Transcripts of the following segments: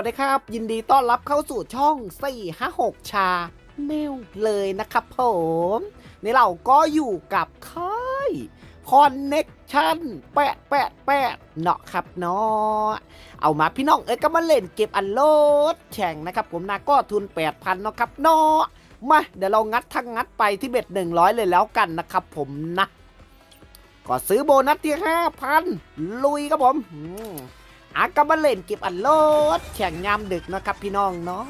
วัสดีครับ ยินดีต้อนรับเข้าสู่ช่อง 456 ชาแนลเลยนะครับผมในเราก็อยู่กับค่ายคอนเน็กชันแปะแปะแปะเนาะครับเนาะเอามาพี่น้องเอ้ยก็มาเล่นเก็บอันโลดแข่งนะครับผมนะก็ทุน 8,000 เนาะครับเนาะมาเดี๋ยวเรางัดทั้งงัดไปที่เบ็ด100 เลยแล้วกันนะครับผมนะ ก็ซื้อโบนัสที่ 5,000 ลุยครับผม อาก็มาเล่นเก็บอันโลดแข่งยามดึกนะครับพี่น้องเนาะ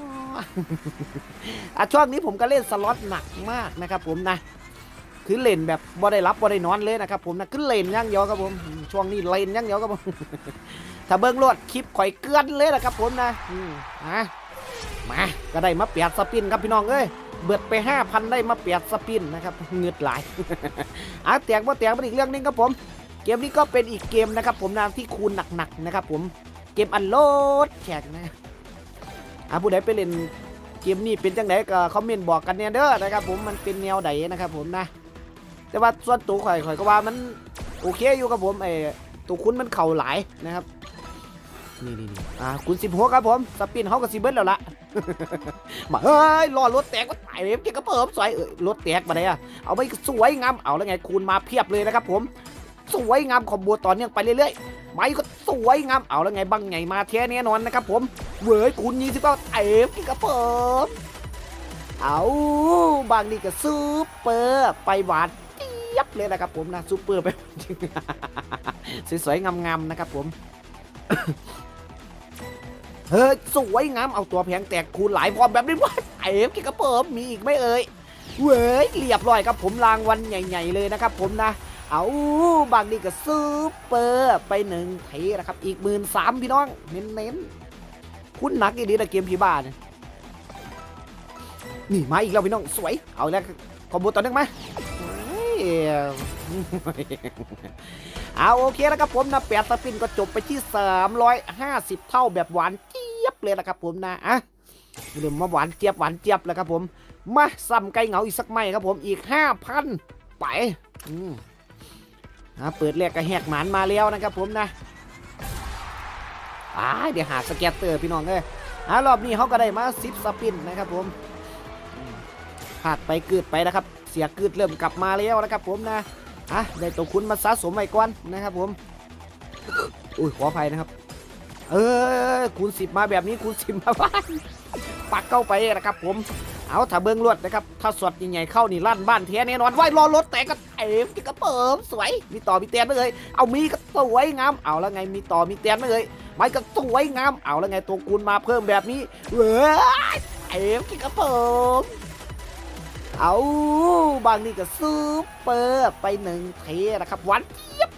อะช่วงนี้ผมก็เล่นสล็อตหนักมากนะครับ ผมนะ คือเล่นแบบบ่ได้รับบ่ได้นอนเลยนะครับ ผมนะคือเล่นอย่างเดียวครับผมช่วงนี้เล่นอย่างเดียวครับผมถ้าเบิ้งรวดคลิปข่อยเกลือนเลยนะครับ ผมนะอืมอะมาก็ได้มาเปียดสปินครับพี่น้องเอ้ยเบิดไปห้าพันได้มาเปียดสปินนะครับเงือดหลายอะแตกว่าแตกเป็นอีกเรื่องหนึงครับผม กมนี้ก็เป็นอีกเกมนะครับ ผมนะที่คูณหนักๆนะครับ ผมเกมอันโลดแขกนะอะผู้ใดไปเล่นเกมนี้เป็นจังไหนก็คอมเมนต์บอกกันเนี่ยเด้อนะครับ ผมมันเป็นแนวใดนะครับ ผมนะ แต่ว่าส่วนตัวข่อยข่อยก็ว่ามันโอเคอยู่ครับผมไอ้ตัวคุณมันเข่าหลายนะครับนี่นี่นี่อ่าคุณสิบหัวครับผมสปินเขาก็สิเบิ้ลแล้วละมาเฮ้ยรอรถแตกก็ตายเลยเจ๊ก็เปิมสวยเอ้ยรถแตกมาเลยอะเอาไปสวยงามเอาแล้วไงคูณมาเพียบเลยนะครับผม สวยงามขอมบัวต่อเนื่องไปเรื่อยๆไม่ก็สวยงามเอาแล้วไงบังไงมาแท้แน่นอนนะครับผมเว้ยคูณยี่สิบเก้าเต็มกิกระเปิมเอาบางนี่ก็ซูเปอร์ไปหวานเจี๊ยบเลยนะครับผมนะซูเปอร์ไปสวยๆงามๆนะครับผมเฮ้ยสวยงามเอาตัวแพงแตกคูณหลายพอแบบนี้ว่าเต็มกิกระเปิมมีอีกไหมเอ่ยเว้ยเรียบร้อยครับผมรางวัลใหญ่ ๆ เลยนะครับผมนะ เอาบางนี่ก็ซูเปอร์ไปหนึ่งเทนะครับ อีกหมื่นสามพี่น้อง เน้นๆ คุณหนักอีดีนะเกมผีบ้าเนี่ยนี่มาอีกแล้วพี่น้องสวย เอาแล้วคอมโบต่อเนื่องไหมเอาโอเคแล้วครับผมนะแปดสปินก็จบไปที่ 350 เท่าแบบหวานเจี๊ยบเลยนะครับผมนะอะเดี๋ยวมาหวานเจี๊ยบหวานเจี๊ยบแล้วครับผม มาซ้ำไก่เหงาอีกสักไม้ครับผมอีก 5,000 ไป อืม เปิดแรกกระแหกหมานมาแล้วนะครับผมนะอ่าเดี๋ยวหาสเก็ตเตอร์พี่น้องเลยอ่ารอบนี้เขาก็ได้มาซิปสปินนะครับผมอืมพลาดไปกิดไปนะครับ เสียกิดเริ่มกลับมาแล้วนะครับผมนะอะได้ตัวคุณมาสะสมไว้ก่อนนะครับผมอุ้ยขออภัยนะครับ เออคูณสิบมาแบบนี้คูณสิบมาบ้านปักเข้าไปนะครับผม เอาถ้าเบิ้งลวดนะครับ ถ้าสดใหญ่ๆเข้านี่ลั่นบ้านเทียแน่นอนไว้รอรถแต่ก็เอ็มที่กระเปิมสวย มีต่อมีเตียนไหมเอ่ยเอามีก็สวยงาม เอาแล้วไงมีต่อมีเตียนไหมเอ่ยไม่ก็สวยงาม เอาแล้วไงตัวกูลมาเพิ่มแบบนี้เว้ยเอ็มที่กระเปิมเอาบางนี่ก็ซูเปอร์ไปหนึ่งเทนะครับหวานเจี๊ยบ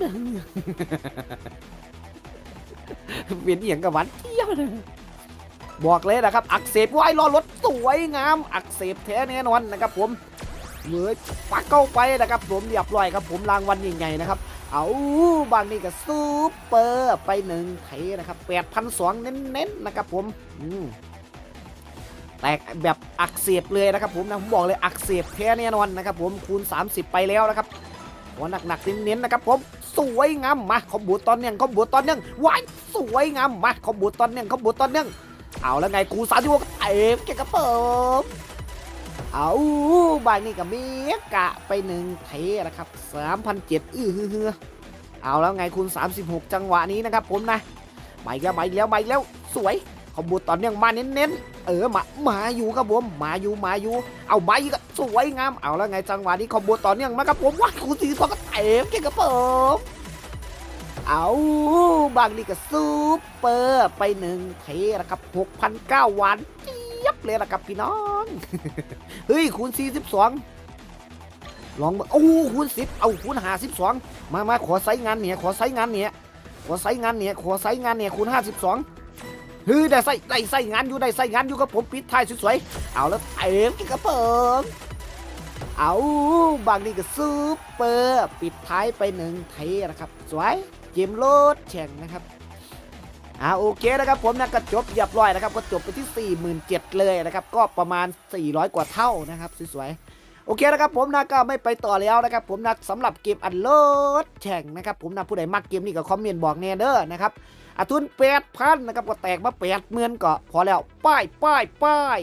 เป็นอหย่างกับหวานเจี๊ยบเลย บอกเลยนะครับ อักเสบไว้รอรถสวยงาม อักเสบแท้แน่นอนนะครับผมเว้ยปักเข้าไปนะครับผมเรียบร้อยครับ ผมรางวัลใหญ่ๆนะครับ เอาบางนี่ก็ซูเปอร์ไปหนึ่งไถนะครับแปดพันสองเน้นๆนะครับผมอืมแตกแบบอักเสบเลยนะครับผมนะผมบอกเลยอักเสบแท้แน่นอนนะครับผมคูณ 30 ไปแล้วนะครับหัวหนักๆเน้นๆนะครับผมสวยงามมาขอบูตตอนเนื่องขอบูตตอนเนื่องว้ายสวยงามมาขอบูตตอนเนื่องขอบูตตอนเนื่อง เอาแล้วไงครูสามที่วกเอ็มแกกระเปิมเอาบายนี่กับเมียกะไปหนึ่งเทนะครับสามพันเจ็ดอื้อฮือฮือเอาแล้วไงคุณ36 จังหวะนี้นะครับผมนะไปแล้วไปแล้วไปแล้วสวยขอบูตอนเนื่องมาเน้นๆเออมามาอยู่ครับผมมาอยู่มาอยู่ เอาใบก็สวยงามเอาแล้วไงจังหวะนี้ขอบูต่อเนื่องมาครับผมว้าคุณสีทองก็เต็มแกกระเปิม เอาบางนี่ก็ซูเปอร์ไปหนึ่งเทนะครับ6,009วันเจี๊ยบเลยนะครับพี่น้อง เฮ้ย คูณ42ลองมาโอ้คูณ10เอาคูณ52มามาขอไซงานเนี่ยขอไซงานเนี่ยขอไซงานเนี่ยขอไซงานเนี่ยคูณ52เฮ้ยได้ไส้ได้ไส้งานอยู่ได้ไส้งานอยู่กับผมปิดท้ายสวยๆเอาแล้วเต็มกินกระเปิงเอาบางนี่ก็ซูเปอร์ ปิดท้ายไปหนึ่งเทนะครับ สวย เกมโลดแข่งนะครับอ่าโอเคนะครับผมนะก็จบเรียบร้อยนะครับก็จบไปที่ 47,000เลยนะครับก็ประมาณ 400 กว่าเท่านะครับสวยๆโอเคนะครับผมนะก็ไม่ไปต่อแล้วนะครับผมนะสำหรับเกมอันโลดแข่งนะครับผมนะผู้ใดมักเกมนี้ก็คอมเมนต์บอกแน่เด้อนะครับอาทุนแปดพันนะครับก็แตกมาแปดหมื่นก็พอแล้วป้ายป้ายป้าย